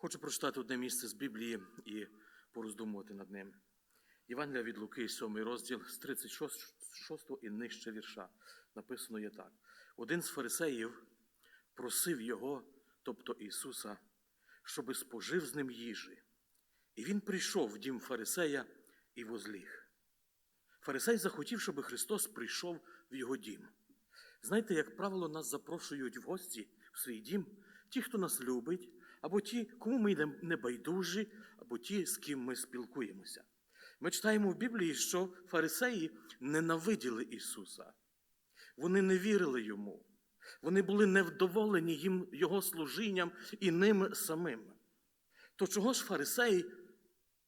Хочу прочитати одне місце з Біблії і пороздумувати над ним. Євангелія від Луки, 7 розділ з 36 і нижче вірша. Написано є так. Один з фарисеїв просив його, тобто Ісуса, щоби спожив з ним їжі. І він прийшов в дім фарисея і возліг. Фарисей захотів, щоб Христос прийшов в його дім. Знаєте, як правило, нас запрошують в гості в свій дім ті, хто нас любить, або ті, кому ми йдемо небайдужі, або ті, з ким ми спілкуємося. Ми читаємо в Біблії, що фарисеї ненавиділи Ісуса. Вони не вірили йому. Вони були невдоволені їм Його служінням і ним самим. То чого ж фарисей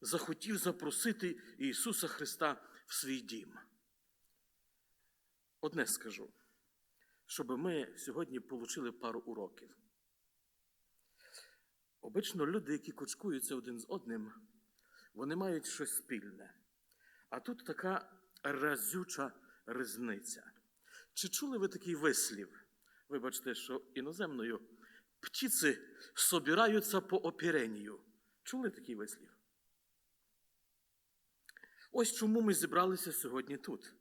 захотів запросити Ісуса Христа в свій дім? Одне скажу, щоб ми сьогодні отримали пару уроків. Обично люди, які кучкуються один з одним, вони мають щось спільне. А тут така разюча різниця. Чи чули ви такий вислів? Вибачте, що іноземною птиці собираються по оперенію. Чули такий вислів? Ось чому ми зібралися сьогодні тут.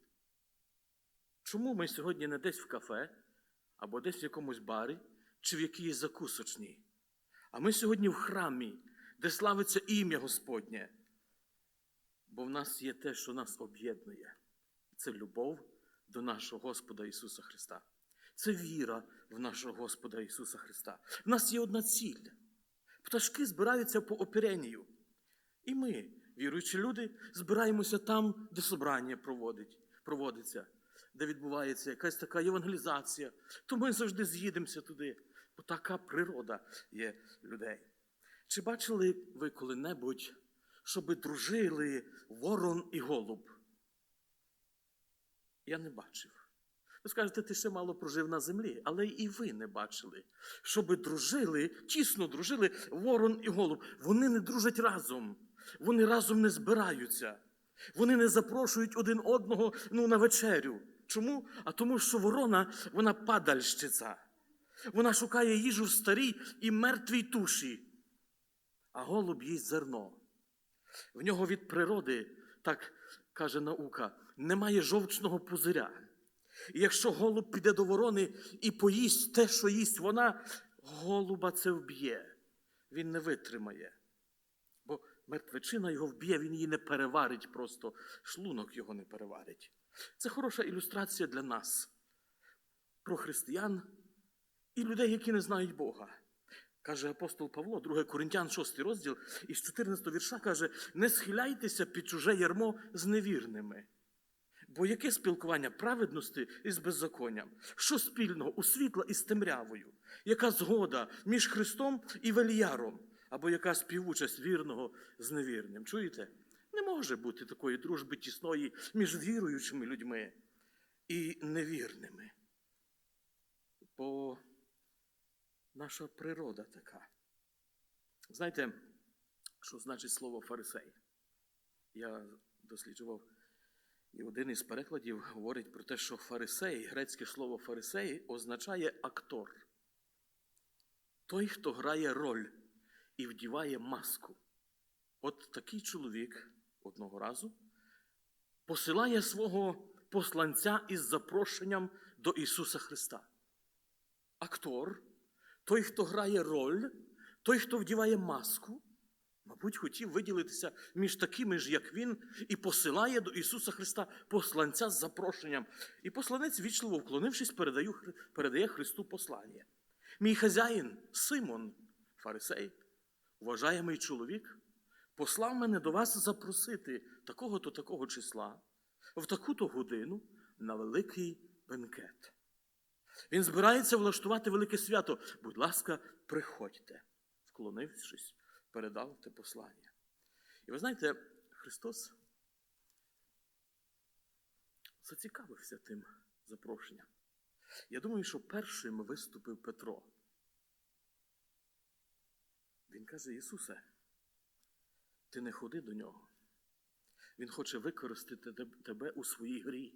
Чому ми сьогодні не десь в кафе, або десь в якомусь барі, чи в якійсь закусочній? А ми сьогодні в храмі, де славиться ім'я Господнє. Бо в нас є те, що нас об'єднує. Це любов до нашого Господа Ісуса Христа. Це віра в нашого Господа Ісуса Христа. В нас є одна ціль. Пташки збираються по оперенію. І ми, віруючі люди, збираємося там, де собрання проводить, проводиться, де відбувається якась така євангелізація. То ми завжди з'їдемося туди. Бо така природа є людей. Чи бачили ви коли-небудь, щоби дружили ворон і голуб? Я не бачив. Ви скажете, ти ще мало прожив на землі, але і ви не бачили, щоби дружили, тісно дружили ворон і голуб. Вони не дружать разом, вони разом не збираються, вони не запрошують один одного ну, на вечерю. Чому? А тому, що ворона вона падальщиця. Вона шукає їжу в старій і мертвій туші, а голуб їсть зерно. В нього від природи, так каже наука, немає жовчного пузиря. І якщо голуб піде до ворони і поїсть те, що їсть вона, голуба це вб'є. Він не витримає. Бо мертвечина його вб'є, він її не переварить, просто шлунок його не переварить. Це хороша ілюстрація для нас, про християн і людей, які не знають Бога. Каже апостол Павло, 2 Коринтян, 6 розділ, із 14 вірша каже: не схиляйтеся під чуже ярмо з невірними. Бо яке спілкування праведності із беззаконням? Що спільного у світла із темрявою? Яка згода між Христом і Веліяром? Або яка співучасть вірного з невірним? Чуєте? Не може бути такої дружби тісної між віруючими людьми і невірними. Бо наша природа така. Знаєте, що значить слово фарисей? Я досліджував, і один із перекладів говорить про те, що фарисей, грецьке слово фарисей означає актор. Той, хто грає роль і вдіває маску. От такий чоловік одного разу посилає свого посланця із запрошенням до Ісуса Христа. Актор, той, хто грає роль, той, хто вдіває маску, мабуть, хотів виділитися між такими ж, як він, і посилає до Ісуса Христа посланця з запрошенням. І посланець, вічливо вклонившись, передає, Христу послання. Мій хазяїн, Симон, фарисей, уважаємий чоловік, послав мене до вас запросити такого-то такого числа, в таку-то годину на великий бенкет. Він збирається влаштувати велике свято. Будь ласка, приходьте, вклонившись, передав те послання. І ви знаєте, Христос зацікавився тим запрошенням. Я думаю, що першим виступив Петро. Він каже: Ісусе, ти не ходи до нього. Він хоче використати тебе у своїй грі.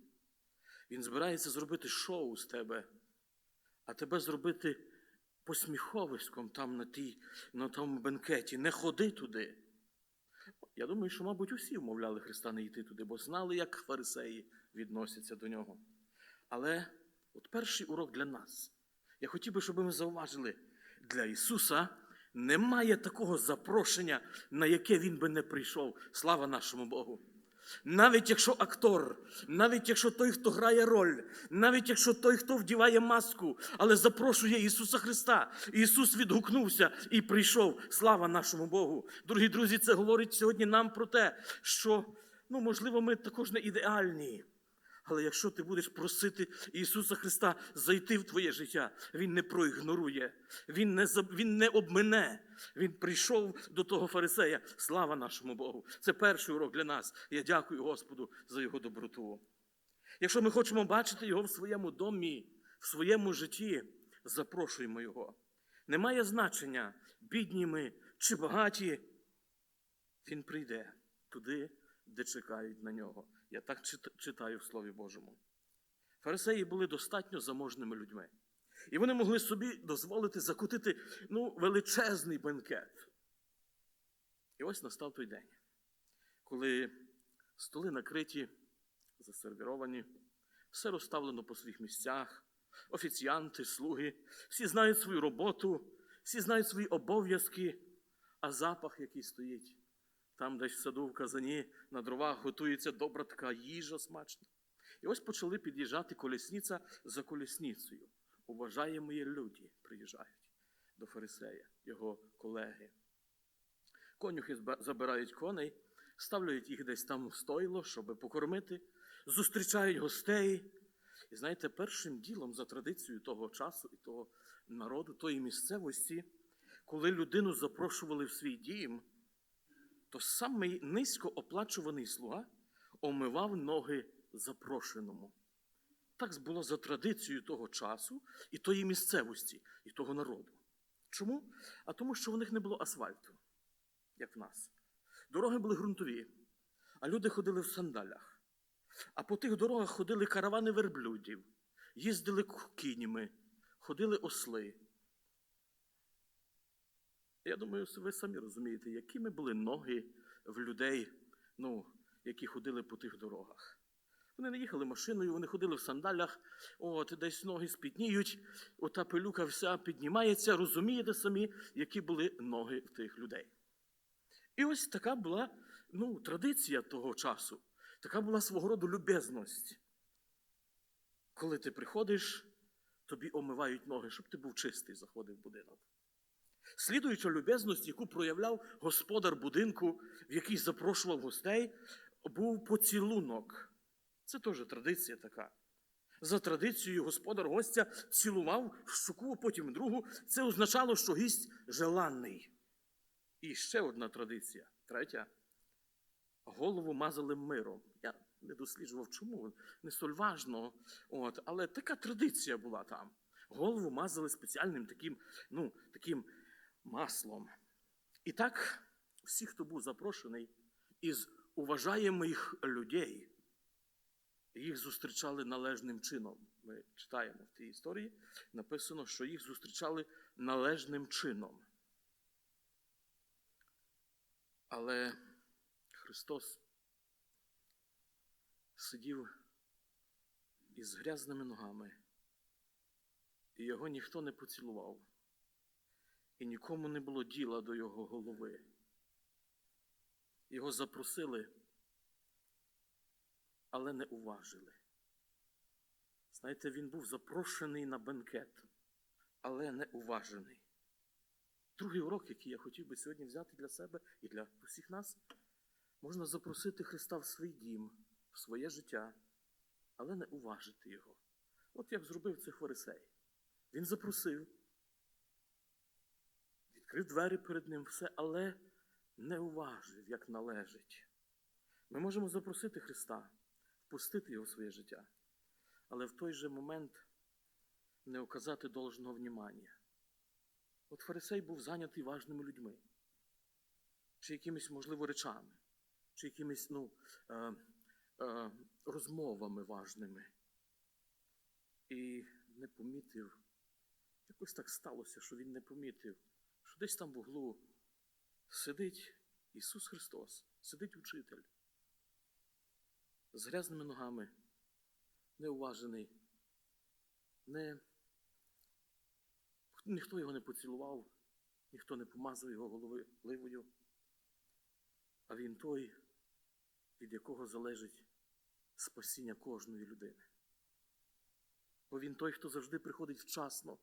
Він збирається зробити шоу з тебе, а тебе зробити посміховиськом там на, тій, на тому бенкеті, не ходи туди. Я думаю, що, мабуть, усі вмовляли Христа не йти туди, бо знали, як фарисеї відносяться до нього. Але от перший урок для нас. Я хотів би, щоб ми зауважили, для Ісуса немає такого запрошення, на яке Він би не прийшов. Слава нашому Богу. Навіть якщо актор, навіть якщо той, хто грає роль, навіть якщо той, хто вдіває маску, але запрошує Ісуса Христа. Ісус відгукнувся і прийшов. Слава нашому Богу. Дорогі друзі, це говорить сьогодні нам про те, що, ну, можливо, ми також не ідеальні. Але якщо ти будеш просити Ісуса Христа зайти в твоє життя, Він не проігнорує, Він не, він не обмине. Він прийшов до того фарисея. Слава нашому Богу. Це перший урок для нас. Я дякую Господу за його доброту. Якщо ми хочемо бачити його в своєму домі, в своєму житті, запрошуємо його. Немає значення, бідні ми чи багаті. Він прийде туди, де чекають на нього. Я так читаю в Слові Божому. Фарисеї були достатньо заможними людьми. І вони могли собі дозволити закутити ну, величезний бенкет. І ось настав той день, коли столи накриті, засервіровані, все розставлено по своїх місцях, офіціанти, слуги, всі знають свою роботу, всі знають свої обов'язки, а запах, який стоїть, там десь в саду в казані на дровах готується добра така їжа смачна. І ось почали під'їжджати колісниця за колісницею. Уважаємі люди приїжджають до фарисея, його колеги. Конюхи забирають коней, ставляють їх десь там в стойло, щоб покормити, зустрічають гостей. І знаєте, першим ділом за традицією того часу і того народу, тої місцевості, коли людину запрошували в свій дім, то самий низько оплачуваний слуга омивав ноги запрошеному. Так було за традицією того часу і тої місцевості, і того народу. Чому? А тому, що у них не було асфальту, як в нас. Дороги були ґрунтові, а люди ходили в сандалях. А по тих дорогах ходили каравани верблюдів, їздили к- ходили осли. Я думаю, ви самі розумієте, якими були ноги в людей, ну, які ходили по тих дорогах. Вони не їхали машиною, вони ходили в сандалях, от десь ноги спітніють, ота пилюка вся піднімається, розумієте самі, які були ноги в тих людей. І ось така була ну, традиція того часу, така була свого роду любезність. Коли ти приходиш, тобі омивають ноги, щоб ти був чистий, заходив в будинок. Слідуюча любезність, яку проявляв господар будинку, в який запрошував гостей, був поцілунок. Це теж традиція така. За традицією господар гостя цілував в щуку, потім другу. Це означало, що гість желанний. І ще одна традиція, третя. Голову мазали миром. Я не досліджував, чому, не столь важно. От, але така традиція була там. Голову мазали спеціальним таким, ну, таким маслом. І так, всі, хто був запрошений із уважаємих людей, їх зустрічали належним чином. Ми читаємо в тій історії, написано, що їх зустрічали належним чином. Але Христос сидів із грязними ногами, і його ніхто не поцілував, і нікому не було діла до його голови. Його запросили, але не уважили. Знаєте, він був запрошений на бенкет, але не уважений. Другий урок, який я хотів би сьогодні взяти для себе і для усіх нас, можна запросити Христа в свій дім, в своє життя, але не уважити його. От як зробив це фарисей. Він запросив, відкрив двері перед ним, все, але не уважив, як належить. Ми можемо запросити Христа, впустити його в своє життя, але в той же момент не оказати должного внимання. От фарисей був зайнятий важними людьми, чи якимись, можливо, речами, чи якимись ну, е, е, розмовами важними. І не помітив Якось так сталося, що він не помітив, що десь там в углу сидить Ісус Христос, сидить учитель з грязними ногами, неуважений, не... ніхто його не поцілував, ніхто не помазав його голови а він той, від якого залежить спасіння кожної людини. Бо він той, хто завжди приходить вчасно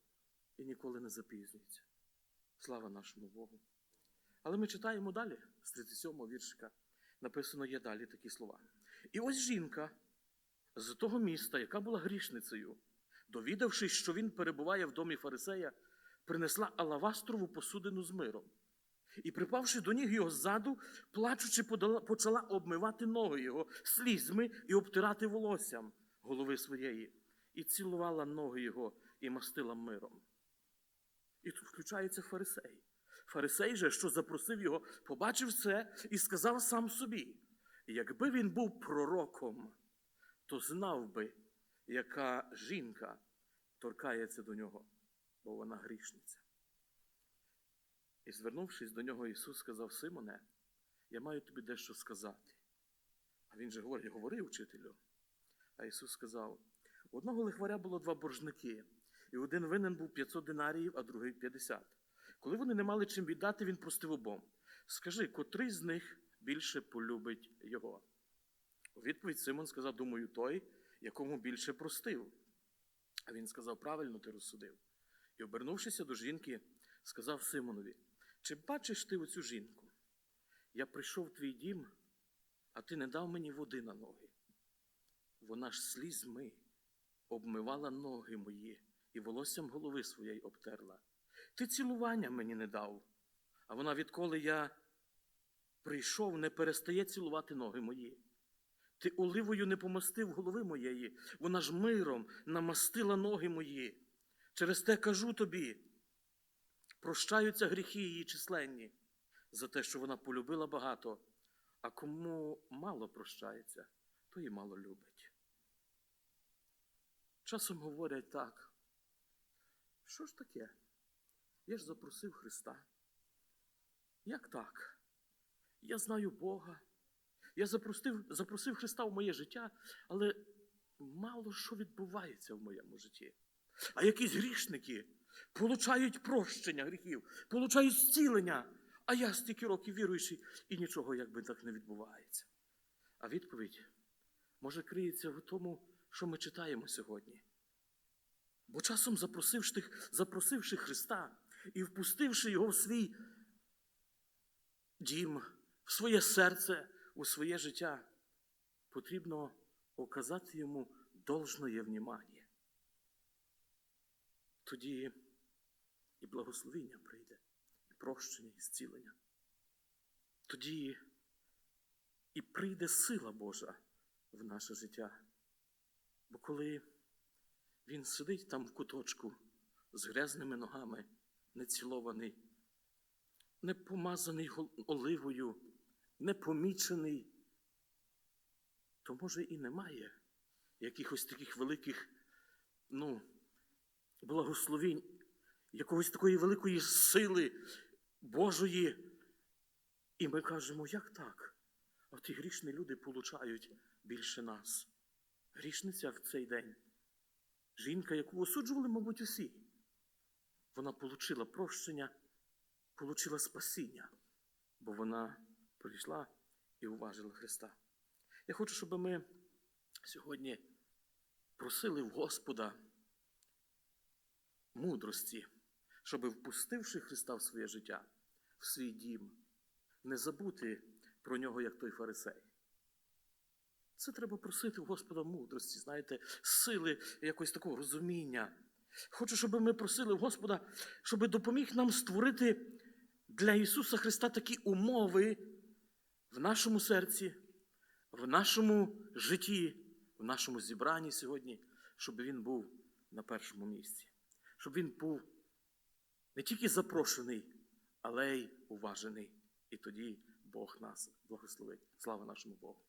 і ніколи не запізнюється. Слава нашому Богу. Але ми читаємо далі, з 37-го віршика, написано є далі такі слова. І ось жінка з того міста, яка була грішницею, довідавшись, що він перебуває в домі фарисея, принесла алавастрову посудину з миром. І, припавши до ніг його ззаду, плачучи, подала- почала обмивати ноги його слізьми і обтирати волоссям голови своєї, і цілувала ноги його і мастила миром. І тут включається фарисей. Фарисей же, що запросив його, побачив це і сказав сам собі: якби він був пророком, то знав би, яка жінка торкається до нього, бо вона грішниця. І звернувшись до нього, Ісус сказав: Симоне, я маю тобі дещо сказати. А він же говорить, говори, вчителю. А Ісус сказав: у одного лихваря було два боржники, і один винен був 500 динаріїв, а другий 50. Коли вони не мали чим віддати, він простив обом. Скажи, котрий з них більше полюбить його? У відповідь Симон сказав: Думаю, той, якому більше простив. А він сказав: Правильно ти розсудив. І, обернувшися до жінки, сказав Симонові: Чи бачиш ти оцю жінку? Я прийшов в твій дім, а ти не дав мені води на ноги. Вона ж слізьми обмивала ноги мої і волоссям голови своєї обтерла. Ти цілування мені не дав, а вона, відколи я прийшов, не перестає цілувати ноги мої. Ти оливою не помастив голови моєї, вона ж миром намастила ноги мої. Через те кажу тобі, прощаються гріхи її численні за те, що вона полюбила багато, а кому мало прощається, то і мало любить. Часом говорять так. Що ж таке? Я ж запросив Христа. Як так? Я знаю Бога. Я запросив, запросив Христа в моє життя, але мало що відбувається в моєму житті. А якісь грішники получають прощення гріхів, получають зцілення, а я стільки років віруючий, і нічого якби так не відбувається. А відповідь може криється в тому, що ми читаємо сьогодні. Бо часом запросивши, запросивши Христа і впустивши Його в свій дім, в своє серце, у своє життя, потрібно оказати йому должное внимание. Тоді і благословіння прийде, і прощення, і зцілення. Тоді і прийде сила Божа в наше життя. Бо коли він сидить там в куточку з грязними ногами, нецілований, не помазаний оливою, не помічений, то може і немає якихось таких великих, ну, благословінь, якогось такої великої сили Божої. І ми кажемо, як так? А ті грішні люди получають більше нас. Грішниця в цей день. Жінка, яку осуджували, мабуть, усі. Вона получила прощення, получила спасіння, бо вона прийшла і уважила Христа. Я хочу, щоб ми сьогодні просили в Господа мудрості, щоб, впустивши Христа в своє життя, в свій дім, не забути про нього, як той фарисей. Це треба просити у Господа мудрості, знаєте, сили якось такого розуміння. Хочу, щоб ми просили Господа, щоб допоміг нам створити для Ісуса Христа такі умови в нашому серці, в нашому житті, в нашому зібранні сьогодні, щоб Він був на першому місці, щоб Він був не тільки запрошений, але й уважений. І тоді Бог нас благословить. Слава нашому Богу.